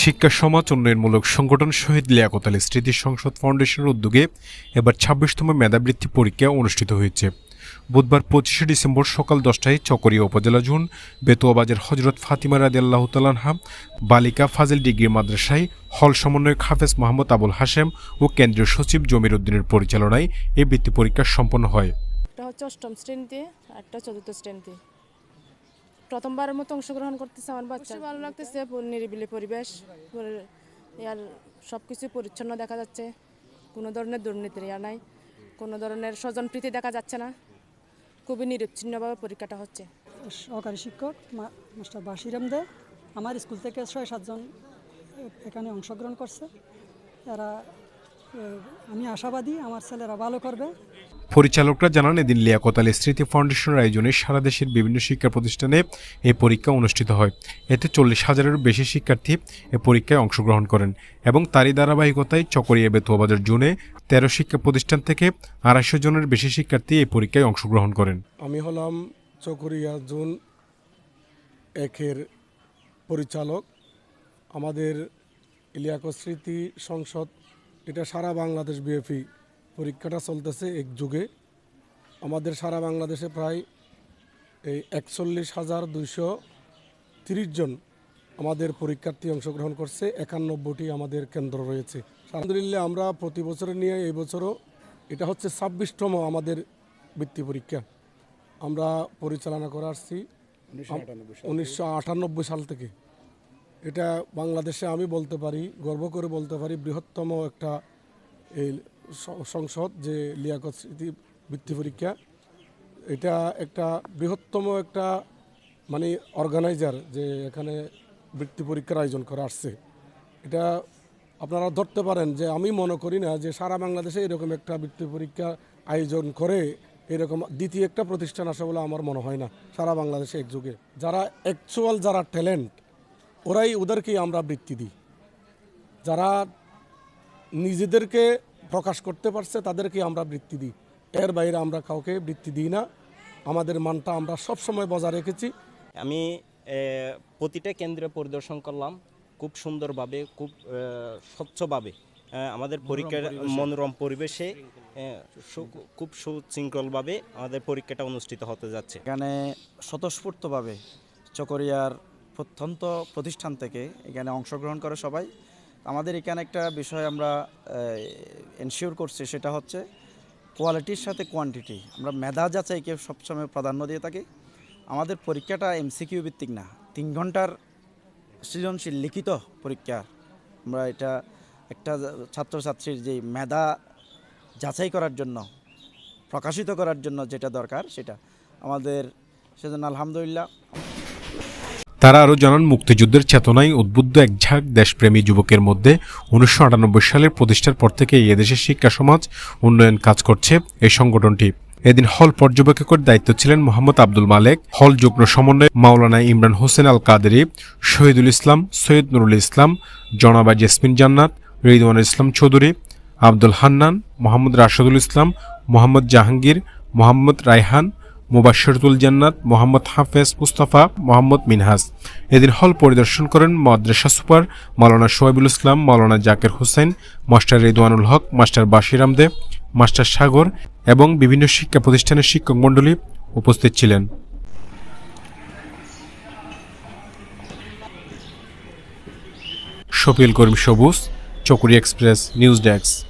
শিক্ষা সমাজ উন্নয়নমূলক সংগঠন শহীদ লিয়াকত আলী স্মৃতি সংসদ ফাউন্ডেশনের উদ্যোগে এবার ছাব্বিশতম মেধাবৃত্তি পরীক্ষা অনুষ্ঠিত হয়েছে। বুধবার পঁচিশে ডিসেম্বর সকাল দশটায় চকরিয়া উপজেলা জুন বেতুয়াবাজার হজরত ফাতিমা রাদি আল্লাহ তালানহা বালিকা ফাজিল ডিগ্রি মাদ্রাসায় হল সমন্বয়ক হাফেজ মোহাম্মদ আবুল হাশেম ও কেন্দ্রীয় সচিব জমির উদ্দিনের পরিচালনায় এই বৃত্তি পরীক্ষা সম্পন্ন হয়। অষ্টম শ্রেণীতে, একটা চতুর্থ শ্রেণীতে। প্রথমবারের মতো অংশগ্রহণ করতেছে আমার বাচ্চা। ভালো লাগতেছে নিরিবিলি পরিবেশ পরি- আর সব কিছু পরিচ্ছন্ন দেখা যাচ্ছে। কোনো ধরনের দুর্নীতির ইয়া নাই কোনো ধরনের স্বজনপ্রীতি দেখা যাচ্ছে না। খুবই নিরুচ্ছিন্নভাবে পরীক্ষাটা হচ্ছে। সহকারী শিক্ষক মাস্টার বাসিরাম দে আমার স্কুল থেকে ছয় সাতজন এখানে অংশগ্রহণ করছে। এরা এ, আমি আশাবাদী আমার ছেলেরা ভালো করবে। পরিচালকরা জানান এদিন লিয়াকত আলী স্মৃতি ফাউন্ডেশনের আয়োজনে সারা দেশের বিভিন্ন শিক্ষা প্রতিষ্ঠানে এই পরীক্ষা অনুষ্ঠিত হয়। এতে চল্লিশ হাজারেরও বেশি শিক্ষার্থী এ পরীক্ষায় অংশগ্রহণ করেন এবং তারই ধারাবাহিকতায় চকরিয়া বেতুয়াবাজার জুনে তেরো শিক্ষা প্রতিষ্ঠান থেকে আড়াইশো জনের বেশি শিক্ষার্থী এই পরীক্ষায় অংশগ্রহণ করেন। আমি হলাম চকরিয়া জোন একের পরিচালক। আমাদের ইলিয়াকো স্মৃতি সংসদ এটা সারা বাংলাদেশ বিএফি পরীক্ষাটা চলতেছে এক যুগে। আমাদের সারা বাংলাদেশে প্রায় এই একচল্লিশ হাজার দুইশো তিরিশ জন আমাদের পরীক্ষার্থী অংশগ্রহণ করছে একানব্বইটি আমাদের কেন্দ্র রয়েছে। আলহামদুলিল্লাহ আমরা প্রতি বছরে নিয়ে এই বছরও এটা হচ্ছে ছাব্বিশতম আমাদের বৃত্তি পরীক্ষা। আমরা পরিচালনা করে আসছি উনিশশো আটানব্বই সাল থেকে। এটা বাংলাদেশে আমি বলতে পারি, গর্ব করে বলতে পারি, বৃহত্তম একটা এই সংসদ যে লিয়াকত স্মৃতি বৃত্তি পরীক্ষা। এটা একটা বৃহত্তম একটা মানে অর্গানাইজার যে এখানে বৃত্তি পরীক্ষার আয়োজন করা আসছে। এটা আপনারা ধরতে পারেন যে আমি মনে করি না যে সারা বাংলাদেশে এরকম একটা বৃত্তি পরীক্ষা আয়োজন করে এরকম দ্বিতীয় একটা প্রতিষ্ঠান আসে বলে আমার মনে হয় না, সারা বাংলাদেশে এক যুগে যারা অ্যাকচুয়াল যারা ট্যালেন্ট ওরাই ওদেরকেই আমরা বৃত্তি দিই। যারা নিজেদেরকে প্রকাশ করতে পারছে তাদেরকে আমরা বৃত্তি দিই। এর বাইরে আমরা কাউকে বৃত্তি দিই না। আমাদের মানটা আমরা সব সময় বজায় রেখেছি। আমি প্রতিটা কেন্দ্রে পরিদর্শন করলাম। খুব সুন্দরভাবে খুব স্বচ্ছভাবে আমাদের পরীক্ষার মনোরম পরিবেশে খুব সুশৃঙ্খলভাবে আমাদের পরীক্ষাটা অনুষ্ঠিত হতে যাচ্ছে। এখানে স্বতঃস্ফূর্তভাবে চকরিয়ার প্রত্যন্ত প্রতিষ্ঠান থেকে এখানে অংশগ্রহণ করে সবাই। আমাদের এখানে একটা বিষয় আমরা এনশিওর করছি, সেটা হচ্ছে কোয়ালিটির সাথে কোয়ান্টিটি আমরা মেধা যাচাইকে সবসময় প্রাধান্য দিয়ে থাকি। আমাদের পরীক্ষাটা এমসিকিউ ভিত্তিক না। তিন ঘণ্টার সৃজনশীল লিখিত পরীক্ষা। আমরা এটা একটা ছাত্রছাত্রীর যে মেধা যাচাই করার জন্য, প্রকাশিত করার জন্য যেটা দরকার, সেটা। আমাদের সেজন্য আলহামদুলিল্লাহ। তারা আরও জানান, মুক্তিযুদ্ধের চেতনায় উদ্বুদ্ধ এক ঝাঁক দেশপ্রেমী যুবকের মধ্যে উনিশশো আটানব্বই সালের প্রতিষ্ঠার পর থেকে এদেশের শিক্ষা, সমাজ উন্নয়ন কাজ করছে। এই সংগঠনটি এদিন হল পর্যবেক্ষকের দায়িত্ব ছিলেন মোহাম্মদ আব্দুল মালেক, হল যুগ্ম সমন্বয় মাওলানা ইমরান হোসেন আল কাদেরি শহীদুল ইসলাম, সৈয়দ নুরুল ইসলাম, জনাবা জেসমিন জান্নাত রিদওয়ানুল ইসলাম চৌধুরী, আব্দুল হান্নান, মোহাম্মদ রাশেদুল ইসলাম, মোহাম্মদ জাহাঙ্গীর, মোহাম্মদ রায়হান মুবাশরতুল জান্নাত মোহাম্মদ হাফেজ মুস্তাফা মোহাম্মদ মিনহাজ। এদিন হল পরিদর্শন করেন মাদ্রাসা সুপার মাওলানা সোহাইবুল ইসলাম, মাওলানা Zakir Hossain, master Redwanul Haque, master Bashir আমদেব master Sagar এবং বিভিন্ন শিক্ষা প্রতিষ্ঠানের শিক্ষক মণ্ডলী উপস্থিত ছিলেন। শফিল করিম সবুজ, চকুরি এক্সপ্রেস, নিউজ ডেস্ক।